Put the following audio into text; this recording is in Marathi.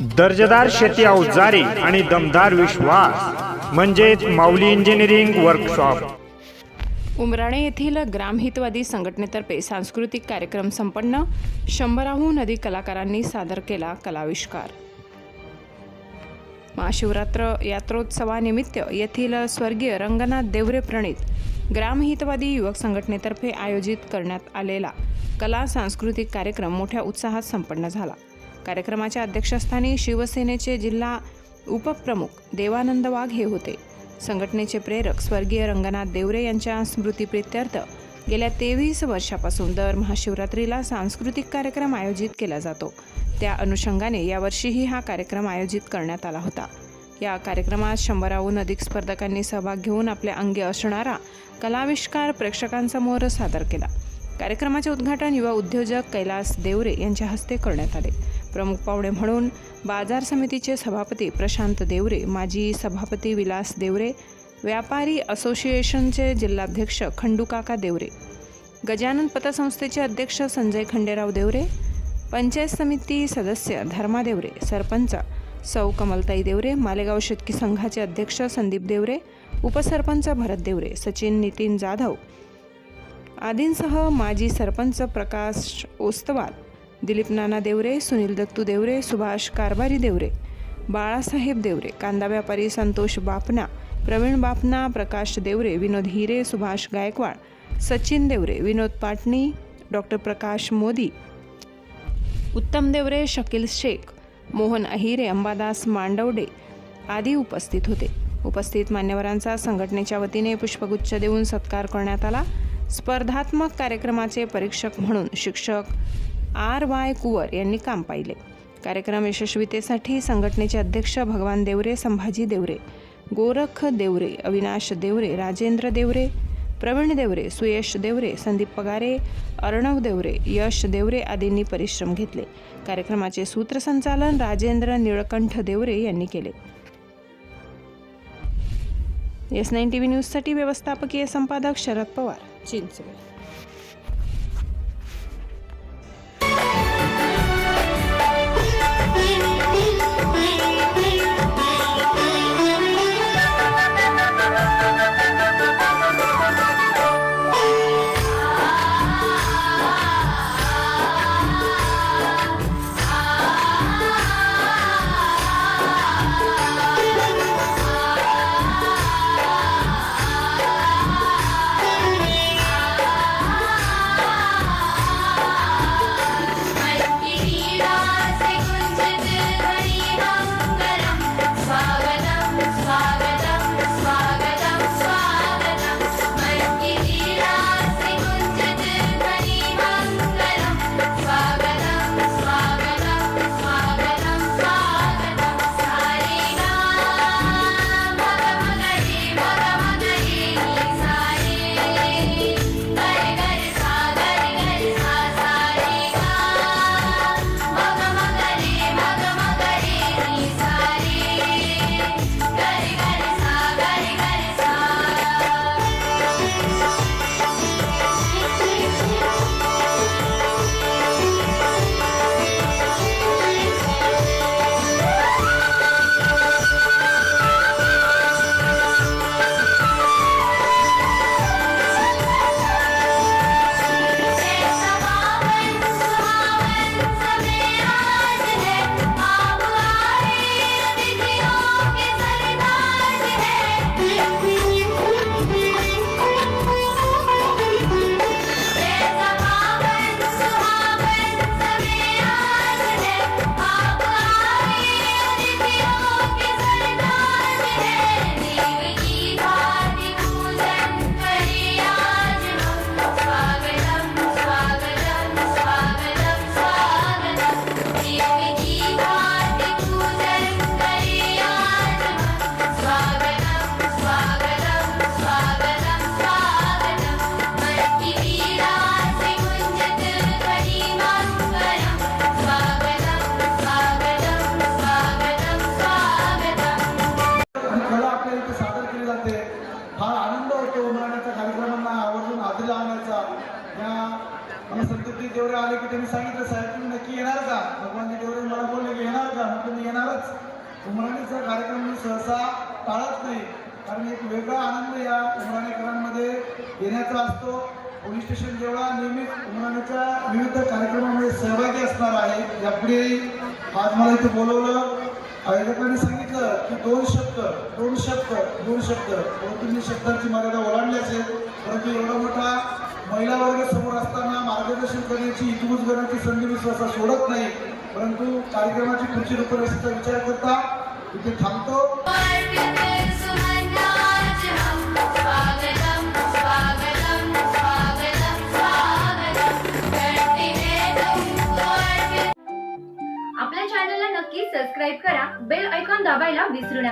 दर्जेदार शेती अवजारे आणि दमदार विश्वास म्हणजेच माऊली इंजिनिअरिंग वर्कशॉप उमराणे येथील ग्रामहितवादी संघटनेतर्फे सांस्कृतिक कार्यक्रम संपन्न शंभराहून अधिक कलाकारांनी सादर केला कलाविष्कार. महाशिवरात्र यात्रोत्सवानिमित्त येथील स्वर्गीय रंगनाथ देवरे प्रणित ग्रामहितवादी युवक संघटनेतर्फे आयोजित करण्यात आलेला कला सांस्कृतिक कार्यक्रम मोठ्या उत्साहात संपन्न झाला. कार्यक्रमाच्या अध्यक्षस्थानी शिवसेनेचे जिल्हा उपप्रमुख देवानंद वाघ हे होते. संघटनेचे प्रेरक स्वर्गीय रंगनाथ देवरे यांच्या स्मृतीप्रित्यर्थ गेल्या तेवीस वर्षापासून दर महाशिवरात्रीला सांस्कृतिक कार्यक्रम आयोजित केला जातो. त्या अनुषंगाने यावर्षीही हा कार्यक्रम आयोजित करण्यात आला होता. या कार्यक्रमात शंभराहून अधिक स्पर्धकांनी सहभाग घेऊन आपल्या अंगी असणारा कलाविष्कार प्रेक्षकांसमोर सादर केला. कार्यक्रमाचे उद्घाटन युवा उद्योजक कैलास देवरे यांच्या हस्ते करण्यात आले. प्रमुख पाहुणे म्हणून बाजार समितीचे सभापती प्रशांत देवरे माजी सभापती विलास देवरे व्यापारी असोसिएशनचे जिल्हाध्यक्ष खंडूकाका देवरे गजानन पतसंस्थेचे अध्यक्ष संजय खंडेराव देवरे पंचायत समिती सदस्य धर्मा देवरे सरपंच सौ कमलताई देवरे मालेगाव शेतकी संघाचे अध्यक्ष संदीप देवरे उपसरपंच भरत देवरे सचिन नितीन जाधव आदींसह माजी सरपंच प्रकाश ओस्तवाल दिलीप नाना देवरे सुनील दत्तू देवरे सुभाष कारभारी देवरे बाळासाहेब देवरे कांदा व्यापारी संतोष बापना प्रवीण बापना प्रकाश देवरे विनोद हिरे सुभाष गायकवाड सचिन देवरे विनोद पाटणी डॉक्टर प्रकाश मोदी उत्तम देवरे शकील शेख मोहन अहिरे अंबादास मांडवडे आदी उपस्थित होते. उपस्थित मान्यवरांचा संघटनेच्या वतीने पुष्पगुच्छ देऊन सत्कार करण्यात आला. स्पर्धात्मक कार्यक्रमाचे परीक्षक म्हणून शिक्षक आर वाय कुवर यांनी काम पाहिले. कार्यक्रम यशस्वीतेसाठी संघटनेचे अध्यक्ष भगवान देवरे संभाजी देवरे गोरख देवरे अविनाश देवरे राजेंद्र देवरे प्रवीण देवरे सुयश देवरे संदीप पगारे अर्णव देवरे यश देवरे आदींनी परिश्रम घेतले. कार्यक्रमाचे सूत्रसंचालन राजेंद्र निळकंठ देवरे यांनी केले. एस नाईन टी व्ही न्यूजसाठी व्यवस्थापकीय संपादक शरद पवार चिंचवड. या मला संतती देवरे आले की त्यांनी सांगितलं साहेब तुम्ही नक्की येणार का? भगवान देवरे मला बोलले की येणार का? म्हटलं मी येणारच. उमराणीचा कार्यक्रम मी सहसा टाळत नाही कारण एक वेगळा आनंद या उमराणेकरांमध्ये येण्याचा असतो. पोलीस स्टेशन जेवढा नियमित उमराणीच्या विविध कार्यक्रमामध्ये सहभागी असणार आहे यापुढेही आज मला इथे बोलवलं. आयोजकांनी सांगितलं की दोन शब्द दोन शब्द दोन शब्द. परंतु मी शब्दांची मर्यादा ओलांडली असेल परंतु एवढा मोठा महिला वर्ग समोर असताना मार्गदर्शन करण्याची इतमूज करण्याची संधी मी सहसा सोडत नाही. परंतु कार्यक्रमाची पुढची रूपरेषेचा विचार करता इथे थांबतो. आपल्या चॅनलला नक्की सबस्क्राईब करा. बेल ऐकॉन दाबायला विसरू नका.